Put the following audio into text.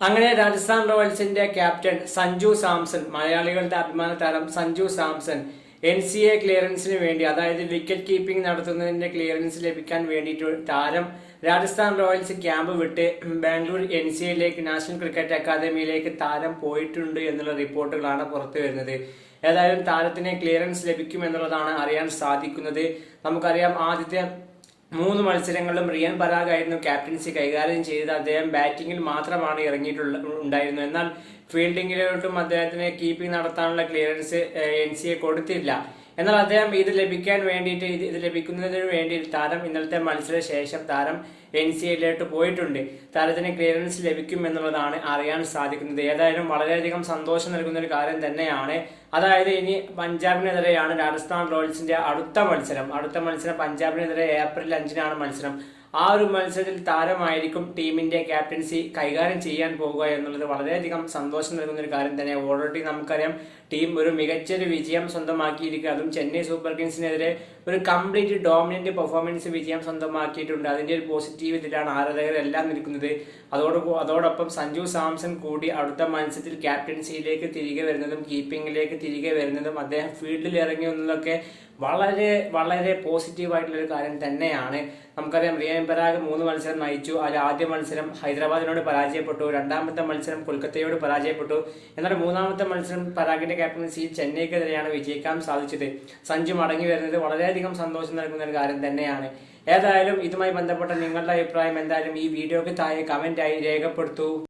അങ്ങനെ രാജസ്ഥാൻ റോയൽസിന്റെ ക്യാപ്റ്റൻ സഞ്ജു സാംസൺ മലയാളികളുടെ അഭിമാന താരം Sanju Samson N C A ക്ലിയറൻസിന് വേണ്ടി അതായത് വിക്കറ്റ് കീപ്പിംഗ് നടത്തുന്നതിന്റെ ക്ലിയറൻസ് ലഭിക്കാൻ വേണ്ടിയിട്ട് താരം രാജസ്ഥാൻ റോയൽസ് ക്യാമ്പ് വിട്ട് ബാംഗ്ലൂർ എൻ സി എയിലേക്ക് നാഷണൽ ക്രിക്കറ്റ് അക്കാദമിയിലേക്ക് താരം പോയിട്ടുണ്ട് എന്നുള്ള റിപ്പോർട്ടുകളാണ് പുറത്തു വരുന്നത്. ഏതായാലും താരത്തിന് ക്ലിയറൻസ് ലഭിക്കും എന്നുള്ളതാണ് അറിയാൻ സാധിക്കുന്നത്. നമുക്കറിയാം ആദ്യത്തെ മൂന്ന് മത്സരങ്ങളിലും റിയൻ പരാഗ് ആയിരുന്നു ക്യാപ്റ്റൻസി കൈകാര്യം ചെയ്തത്. അദ്ദേഹം ബാറ്റിംഗിൽ മാത്രമാണ് ഇറങ്ങിയിട്ടുള്ള ഉണ്ടായിരുന്നു എന്നാൽ ഫീൽഡിങ്ങിലോട്ടും അദ്ദേഹത്തിന് കീപ്പിംഗ് നടത്താനുള്ള ക്ലിയറൻസ് എൻ കൊടുത്തില്ല. എന്നാൽ അദ്ദേഹം ഇത് ലഭിക്കാൻ വേണ്ടിയിട്ട് ഇത് ഇത് ലഭിക്കുന്നതിന് വേണ്ടി താരം ഇന്നലത്തെ മത്സര ശേഷം താരം എൻ സി എയിലോട്ട് പോയിട്ടുണ്ട്. താരത്തിന് ക്ലിയറൻസ് ലഭിക്കും എന്നുള്ളതാണ് അറിയാൻ സാധിക്കുന്നത്. ഏതായാലും വളരെയധികം സന്തോഷം നൽകുന്ന ഒരു കാര്യം തന്നെയാണ്. അതായത് ഇനി പഞ്ചാബിനെതിരെയാണ് രാജസ്ഥാൻ റോയൽസിന്റെ അടുത്ത മത്സരം. അടുത്ത മത്സരം പഞ്ചാബിനെതിരെ ഏപ്രിൽ അഞ്ചിനാണ് മത്സരം. ആ ഒരു മത്സരത്തിൽ താരമായിരിക്കും ടീമിന്റെ ക്യാപ്റ്റൻസി കൈകാര്യം ചെയ്യാൻ പോകുക എന്നുള്ളത് വളരെയധികം സന്തോഷം നൽകുന്ന ഒരു കാര്യം തന്നെ. ഓൾറെഡി നമുക്കറിയാം ടീം ഒരു മികച്ചൊരു വിജയം സ്വന്തമാക്കിയിരിക്കുക. അതും ചെന്നൈ സൂപ്പർ കിങ്സിനെതിരെ ഒരു കംപ്ലീറ്റ് ഡോമിനന്റ് പെർഫോമൻസ് വിജയം സ്വന്തമാക്കിയിട്ടുണ്ട്. അതിന്റെ ഒരു പോസിറ്റീവ് ഇതിലാണ് ആരാധകരെല്ലാം നിൽക്കുന്നത്. അതോട് അതോടൊപ്പം സഞ്ജു സാംസൺ കൂടി അടുത്ത മത്സരത്തിൽ ക്യാപ്റ്റൻസിയിലേക്ക് തിരികെ വരുന്നതും കീപ്പിംഗിലേക്ക് തിരികെ വരുന്നതും അദ്ദേഹം ഫീൽഡിൽ ഇറങ്ങി എന്നതൊക്കെ വളരെ വളരെ പോസിറ്റീവായിട്ടുള്ളൊരു കാര്യം തന്നെയാണ്. നമുക്കറിയാം റിയാൻ പരാഗ് മൂന്ന് മത്സരം നയിച്ചു. അതിൽ ആദ്യ മത്സരം ഹൈദരാബാദിനോട് പരാജയപ്പെട്ടു. രണ്ടാമത്തെ മത്സരം കൊൽക്കത്തയോട് പരാജയപ്പെട്ടു. എന്നാൽ മൂന്നാമത്തെ മത്സരം പരാഗിന്റെ ക്യാപ്റ്റൻസിയിൽ ചെന്നൈക്കെതിരെയാണ് വിജയിക്കാൻ സാധിച്ചത്. സഞ്ജു മടങ്ങി വരുന്നത് വളരെയധികം സന്തോഷം നൽകുന്ന ഒരു കാര്യം തന്നെയാണ്. ഏതായാലും ഇതുമായി ബന്ധപ്പെട്ട നിങ്ങളുടെ അഭിപ്രായം എന്തായാലും ഈ വീഡിയോയ്ക്ക് താഴെ കമന്റ് ആയി രേഖപ്പെടുത്തൂ.